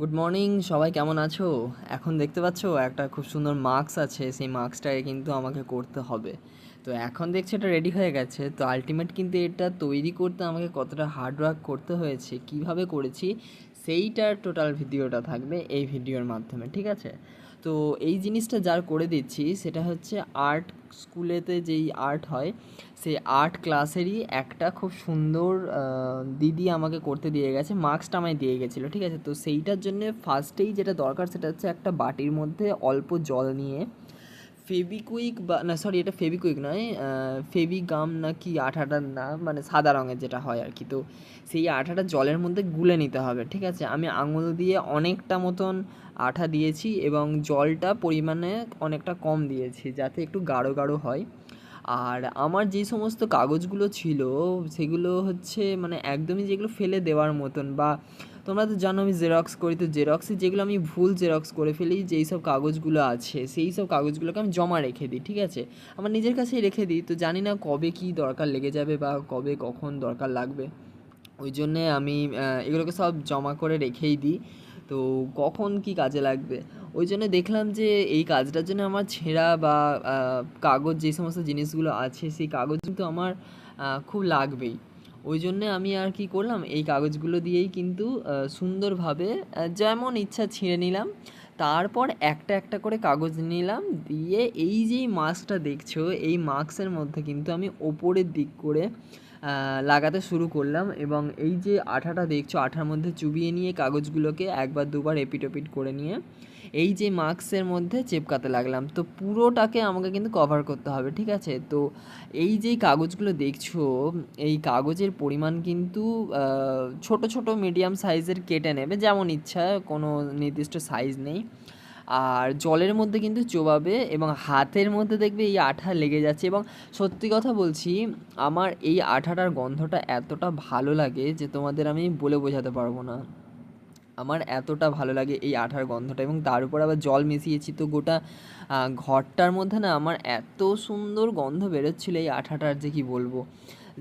Good morning সবাই কেমন আছো? এখন দেখতে পাচ্ছো, একটা খুব সুন্দর মার্কস আছে, সেই মার্কসটাকে কিন্তু আমাকে করতে হবে। তো এখন দেখছি এটা রেডি হয়ে গেছে, তো আলটিমেট কিন্তু এটা তৈরি করতে আমাকে কতটা হার্ড ওয়ার্ক করতে হয়েছে, কীভাবে করেছি সেইটার টোটাল ভিডিওটা থাকবে এই ভিডিওর মাধ্যমে, ঠিক আছে? তো এই জিনিসটা যার করে দিচ্ছি, সেটা হচ্ছে আর্ট স্কুলেতে যেই আর্ট হয়, সেই আর্ট ক্লাসেরই একটা খুব সুন্দর দিদি আমাকে করতে দিয়ে গেছে মার্কসটা আমায় দিয়ে গেছিল, ঠিক আছে? তো সেইটার জন্য ফার্স্টেই যেটা দরকার, সেটা হচ্ছে একটা বাটির মধ্যে অল্প জল নিয়ে ফেবিকুইক বা, না সরি এটা ফেবিকুইক নয় ফেবিগাম না কি আঠাটার না মানে সাদা রঙের যেটা হয় আর কি। তো সেই আঠাটা জলের মধ্যে গুলে নিতে হবে, ঠিক আছে? আমি আঙুল দিয়ে অনেকটা মতন আঠা দিয়েছি এবং জলটা পরিমাণে অনেকটা কম দিয়েছি যাতে একটু গাঢ় গাঢ় হয়। আর আমার যে সমস্ত কাগজগুলো ছিল, সেগুলো হচ্ছে মানে একদমই যেগুলো ফেলে দেওয়ার মতন বা তোমরা তো জানো আমি জেরক্স করি, তো জেরক্সে যেগুলো আমি ভুল জেরক্স করে ফেলি, যেই সব কাগজগুলো আছে, সেই সব কাগজগুলোকে আমি জমা রেখে দিই, ঠিক আছে? আমার নিজের কাছেই রেখে দিই, তো জানি না কবে কী দরকার লেগে যাবে বা কবে কখন দরকার লাগবে। ওই জন্যে আমি এগুলোকে সব জমা করে রেখেই দিই, তো কখন কি কাজে লাগবে? ওই জন্য দেখলাম যে এই কাজটার জন্য আমার ছেঁড়া বা কাগজ যে সমস্ত জিনিসগুলো আছে, সেই কাগজ কিন্তু আমার খুব লাগবেই। ওই জন্যে আমি আর কি করলাম, এই কাগজগুলো দিয়েই কিন্তু সুন্দরভাবে যেমন ইচ্ছা ছিঁড়ে নিলাম। তারপর একটা একটা করে কাগজ নিলাম, দিয়ে এই যেই মাস্কটা দেখছ, এই মাস্কের মধ্যে কিন্তু আমি ওপরের দিক করে লাগাতে শুরু করলাম এবং এই যে আঠাটা দেখছ, আঠার মধ্যে চুবিয়ে নিয়ে কাগজগুলোকে একবার দুবার এপিট ওপিট করে নিয়ে এই যে মাস্কের মধ্যে চেপকাতে লাগলাম। তো পুরোটাকে আমাকে কিন্তু কভার করতে হবে, ঠিক আছে? তো এই যেই কাগজগুলো দেখছ, এই কাগজের পরিমাণ কিন্তু ছোট ছোট মিডিয়াম সাইজের কেটে নেবে, যেমন ইচ্ছা, কোনো নির্দিষ্ট সাইজ নেই। আর জলের মধ্যে কিন্তু চোবাবে এবং হাতের মধ্যে দেখবে এই আঠা লেগে যাচ্ছে এবং সত্যি কথা বলছি, আমার এই আঠাটার গন্ধটা এতটা ভালো লাগে যে তোমাদের আমি বলে বোঝাতে পারব না। আমার এতটা ভালো লাগে এই আঠার গন্ধটা এবং তার উপর আবার জল মিশিয়েছি তো গোটা ঘরটার মধ্যে না আমার এত সুন্দর গন্ধ বেরোচ্ছিল এই আঠাটার যে কি বলব।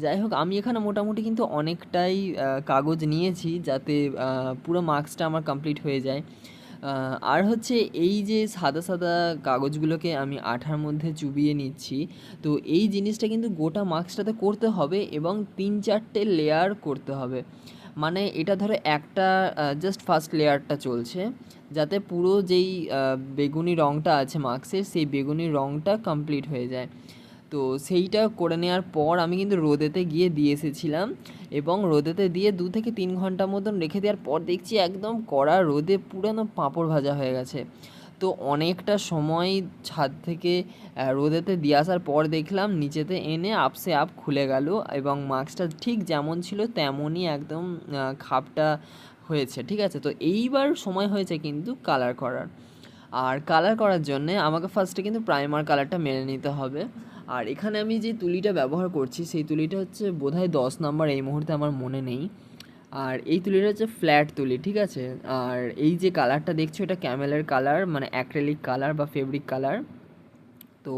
যাই হোক, আমি এখানে মোটামুটি কিন্তু অনেকটাই কাগজ নিয়েছি যাতে পুরো মার্কসটা আমার কমপ্লিট হয়ে যায়। আর হচ্ছে এই যে সাদা সাদা কাগজগুলোকে আমি আঠার মধ্যে চুবিয়ে নিচ্ছি, তো এই জিনিসটা কিন্তু গোটা মাস্কটাতে করতে হবে এবং তিন চারটে লেয়ার করতে হবে। মানে এটা ধরো একটা জাস্ট ফার্স্ট লেয়ারটা চলছে, যাতে পুরো যেই বেগুনি রঙটা আছে মার্কসের সেই বেগুনি রঙটা কমপ্লিট হয়ে যায়। তো সেইটা করে নেওয়ার পর আমি কিন্তু রোদেতে গিয়ে দিয়ে এসেছিলাম এবং রোদেতে দিয়ে দু থেকে তিন ঘণ্টা মতন রেখে দেওয়ার পর দেখছি একদম কড়া রোদে পুরানো পাঁপড় ভাজা হয়ে গেছে। তো অনেকটা সময় ছাদ থেকে রোদেতে দিয়ে আসার পর দেখলাম নিচেতে এনে আপসে আপ খুলে গেল এবং মাস্কটা ঠিক যেমন ছিল তেমনই একদম খাপটা হয়েছে, ঠিক আছে? তো এইবার সময় হয়েছে কিন্তু কালার করার। আর কালার করার জন্যে আমাকে ফার্স্টে কিন্তু প্রাইমার কালারটা মেরে নিতে হবে। আর এখানে আমি যে তুলিটা ব্যবহার করছি, সেই তুলিটা হচ্ছে বোধহয় দশ নাম্বার এই মুহূর্তে আমার মনে নেই। আর এই তুলিটা হচ্ছে ফ্ল্যাট তুলি, ঠিক আছে? আর এই যে কালারটা দেখছ, এটা ক্যামেলের কালার মানে অ্যাক্রেলিক কালার বা ফেব্রিক কালার। তো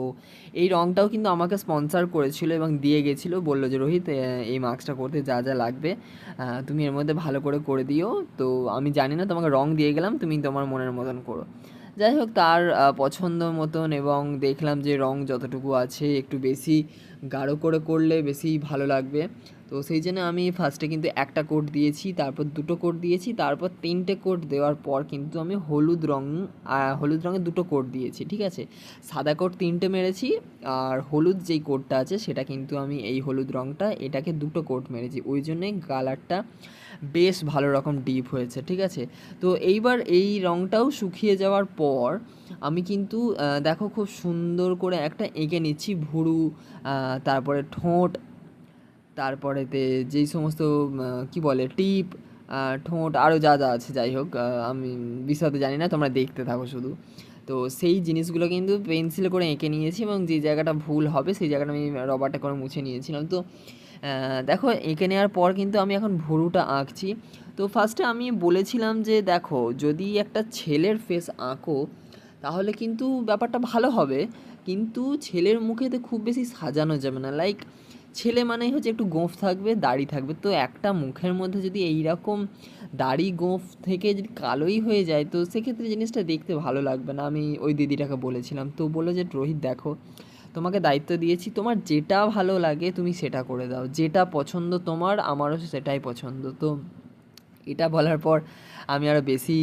এই রঙটাও কিন্তু আমাকে স্পন্সর করেছিল এবং দিয়ে গেছিল, বলল যে, রোহিত এই মাস্কটা করতে যা যা লাগবে তুমি এর মধ্যে ভালো করে করে দিও। তো আমি জানি না তোমাকে রং দিয়ে গেলাম, তুমি তোমার মনের মতন করো। যাই হোক, তার পছন্দ মতন এবং দেখলাম যে রং যতটুকু আছে একটু বেশি গাঢ় করে করলে বেশি ভালো লাগবে। তো সেই জন্য আমি ফার্স্টে কিন্তু একটা কোট দিয়েছি, তারপর দুটো কোট দিয়েছি, তারপর তিনটে কোট দেওয়ার পর কিন্তু আমি হলুদ রং হলুদ রঙের দুটো কোট দিয়েছি, ঠিক আছে? সাদা কোট তিনটে মেরেছি আর হলুদ যেই কোটটা আছে সেটা কিন্তু আমি এই হলুদ রঙটা এটাকে দুটো কোট মেরেছি। ওই জন্যে কালারটা বেশ ভালো রকম ডিপ হয়েছে, ঠিক আছে? তো এইবার এই রঙটাও শুকিয়ে যাওয়ার পর আমি কিন্তু দেখো খুব সুন্দর করে একটা এঁকে নিচ্ছি ভুরু তারপরে ঠোঁট তারপরেতে যেই সমস্ত কি বলে, টিপ ঠোঁট আরও যা যা আছে, যাই হোক আমি বিশদে জানি না, তোমরা দেখতে থাকো শুধু। তো সেই জিনিসগুলো কিন্তু পেন্সিল করে এঁকে নিয়েছি এবং যে জায়গাটা ভুল হবে, সেই জায়গাটা আমি রবারটা করে মুছে নিয়েছিলাম। তো দেখো, এঁকে নেওয়ার পর কিন্তু আমি এখন ভুরুটা আঁকছি। তো ফার্স্টে আমি বলেছিলাম যে, দেখো, যদি একটা ছেলের ফেস আঁকো, তাহলে কিন্তু ব্যাপারটা ভালো হবে। কিন্তু ছেলের মুখেতে খুব বেশি সাজানো যাবে না। লাইক ছেলে মানেই হচ্ছে একটু গোঁফ থাকবে, দাড়ি থাকবে। তো একটা মুখের মধ্যে যদি এই রকম দাড়ি গোঁফ থেকে যদি কালোই হয়ে যায়, তো সেক্ষেত্রে জিনিসটা দেখতে ভালো লাগবে না। আমি ওই দিদিটাকে বলেছিলাম। তো বলল যে, রোহিত, দেখো তোমাকে দায়িত্ব দিয়েছি, তোমার যেটা ভালো লাগে তুমি সেটা করে দাও। যেটা পছন্দ তোমার, আমারও সেটাই পছন্দ। তো এটা বলার পর আমি আরও বেশি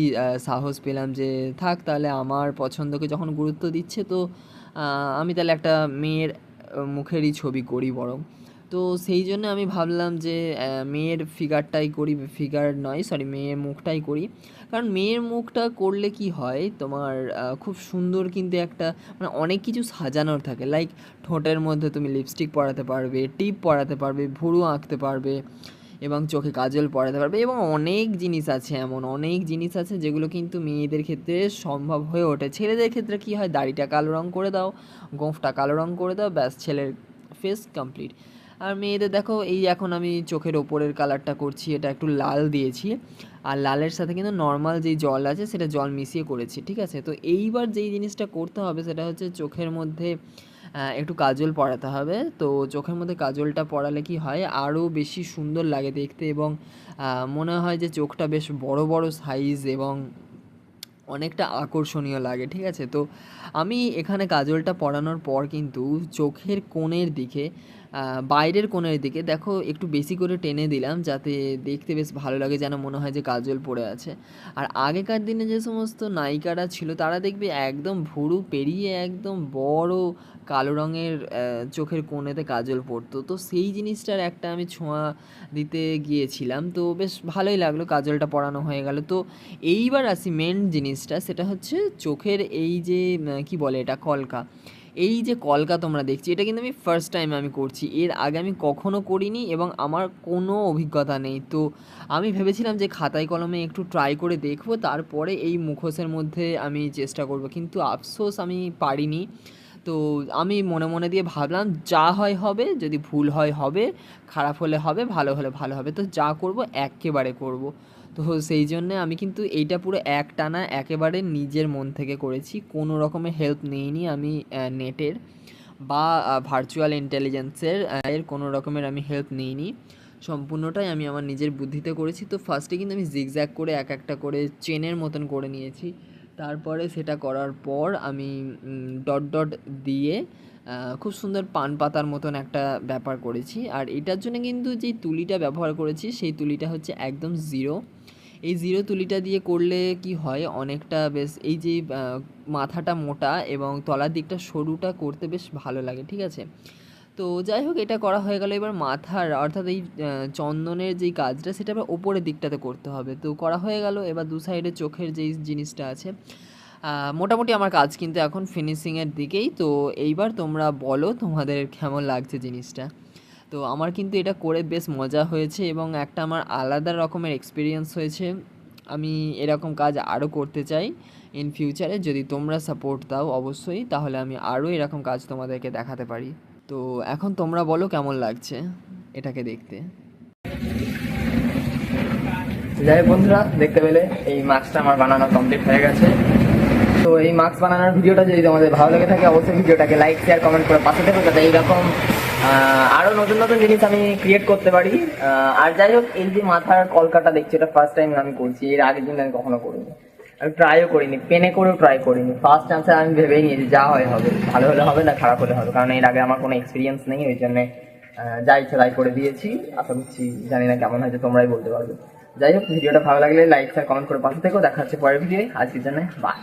সাহস পেলাম যে থাক তাহলে আমার পছন্দকে যখন গুরুত্ব দিচ্ছে তো আমি তাহলে একটা মেয়ের মুখেরই ছবি করি বরং। তো সেই জন্য আমি ভাবলাম যে মেয়ের ফিগারটাই করি ফিগার নয় সরি মেয়ের মুখটাই করি। কারণ মেয়ের মুখটা করলে কি হয়, তোমার খুব সুন্দর কিন্তু একটা মানে অনেক কিছু সাজানোর থাকে। লাইক ঠোঁটের মধ্যে তুমি লিপস্টিক পরাতে পারবে টিপ পরাতে পারবে, ভুরু আঁকতে পারবে, এবং চোখে কাজল পরাতে পারবে, এবং অনেক জিনিস আছে এমন, অনেক জিনিস আছে যেগুলো কিন্তু মেয়েদের ক্ষেত্রে সম্ভব হয়ে ওঠে। ছেলেদের ক্ষেত্রে কি হয়, দাড়িটা কালো রঙ করে দাও, গোঁফটা কালো রঙ করে দাও, ব্যাস, ছেলের ফেস কমপ্লিট আর মেয়েদের দেখো, এই এখন আমি চোখের ওপরের কালারটা করছি, এটা একটু লাল দিয়েছি। আর লালের সাথে কিন্তু নর্মাল যেই জল আছে, সেটা জল মিশিয়ে করেছি, ঠিক আছে? তো এইবার যেই জিনিসটা করতে হবে, সেটা হচ্ছে চোখের মধ্যে একটু কাজল পরাতে হবে। তো চোখের মধ্যে কাজলটা পরালে কি হয় আরও বেশি সুন্দর লাগে দেখতে এবং মনে হয় যে চোখটা বেশ বড় বড় সাইজ এবং অনেকটা আকর্ষণীয় লাগে, ঠিক আছে? তো আমি এখানে কাজলটা পরানোর পর কিন্তু চোখের কোণের দিকে বাইরের কোণের দিকে, দেখো একটু বেশি করে টেনে দিলাম যাতে দেখতে বেশ ভালো লাগে, যেন মনে হয় যে কাজল পড়ে আছে। আর আগেকার দিনে যে সমস্ত নায়িকারা ছিল, তারা দেখবে একদম ভুরু পেরিয়ে একদম বড় কালো রঙের চোখের কোণেতে কাজল পড়তো। তো সেই জিনিসটার একটা আমি ছোঁয়া দিতে গিয়েছিলাম। তো বেশ ভালোই লাগল কাজলটা পরানো হয়ে গেল। তো এইবার আসি মেন জিনিসটা, সেটা হচ্ছে চোখের এই যে কি বলে এটা, কলকা। এই যে কলকা তোমরা দেখছি, এটা কিন্তু আমি ফার্স্ট টাইম আমি করছি। এর আগে আমি কখনো করিনি এবং আমার কোনো অভিজ্ঞতা নেই। তো আমি ভেবেছিলাম যে খাতায় কলমে একটু ট্রাই করে দেখব, তারপরে এই মুখোশের মধ্যে আমি চেষ্টা করব। কিন্তু আফসোস আমি পারিনি। তো আমি মনে মনে দিয়ে ভাবলাম, যা হয় হবে, যদি ভুল হয় হবে, খারাপ হলে হবে, ভালো হলে ভালো হবে। তো যা করব, একেবারে করব। তো সেই জন্যে আমি কিন্তু এইটা পুরো এক টানা একেবারে নিজের মন থেকে করেছি। কোনো রকমের হেল্প নিইনি আমি নেটের বা ভার্চুয়াল ইন্টেলিজেন্সের এর কোনো রকমের আমি হেল্প নিইনি। সম্পূর্ণটাই আমি আমার নিজের বুদ্ধিতে করেছি। তো ফার্স্টে কিন্তু আমি জিগজ্যাগ করে এক একটা করে চেনের মতন করে নিয়েছি। তারপরে সেটা করার পর আমি ডট ডট দিয়ে খুব সুন্দর পান পাতার মতন একটা ব্যাপার করেছি। আর এটার জন্য কিন্তু যেই তুলিটা ব্যবহার করেছি, সেই তুলিটা হচ্ছে একদম জিরো এই জিরো তুলিটা দিয়ে করলে কি হয়? অনেকটা বেশ এই যে মাথাটা মোটা এবং তলার দিকটা সরুটা করতে বেশ ভালো লাগে, ঠিক আছে? তো যাই হোক, এটা করা হয়ে গেল। এবার মাথার, অর্থাৎ এই চন্দনের যেই কাজটা, সেটা আবার ওপরের দিকটাতে করতে হবে। তো করা হয়ে গেল। এবার দু সাইডে চোখের যেই জিনিসটা আছে মোটামুটি আমার কাজ কিন্তু এখন ফিনিশিংয়ের দিকেই। তো এইবার তোমরা বলো তোমাদের কেমন লাগছে জিনিসটা? তো আমার কিন্তু এটা করে বেশ মজা হয়েছে এবং একটা আমার আলাদা রকমের এক্সপিরিয়েন্স হয়েছে। আমি এরকম কাজ আরও করতে চাই ইন ফিউচারে যদি তোমরা সাপোর্ট দাও অবশ্যই, তাহলে আমি আরও এরকম কাজ তোমাদেরকে দেখাতে পারি। তো এখন তোমরা বলো কেমন লাগছে এটাকে দেখতে? যাই বন্ধুরা, দেখতে পেলে এই মাস্কটা আমার বানানো কমপ্লিট হয়ে গেছে। তো এই মাস্ক বানানোর ভিডিওটা যদি তোমাদের ভালো লেগে থাকে, অবশ্যই ভিডিওটাকে লাইক শেয়ার কমেন্ট করে পাশে থেকো। যাতে এইরকম আহ, আরও নতুন নতুন জিনিস আমি ক্রিয়েট করতে পারি। আর যাই হোক এই যে মাথার কলকাটা দেখছি এটা ফার্স্ট টাইম আমি করছি। এর আগের দিন আমি কখনো করিনি। আমি ট্রাইও করিনি পেনে করেও ট্রাই করিনি। ফার্স্ট চান্সে আমি ভেবেই নিয়েছি যা হয় হবে। ভালো হলে হবে না খারাপ হলে হবে। কারণ এর আগে আমার কোনো এক্সপিরিয়েন্স নেই ওই জন্যে যা ইচ্ছা তাই করে দিয়েছি। আশা করছি জানি না কেমন হয়েছে তোমরাই বলতে পারবে। যাই হোক ভিডিওটা ভালো লাগলে লাইক শেয়ার কমেন্ট করে পাশে থেকেও। দেখা হচ্ছে পরের ভিডিও আজকের জন্য বাই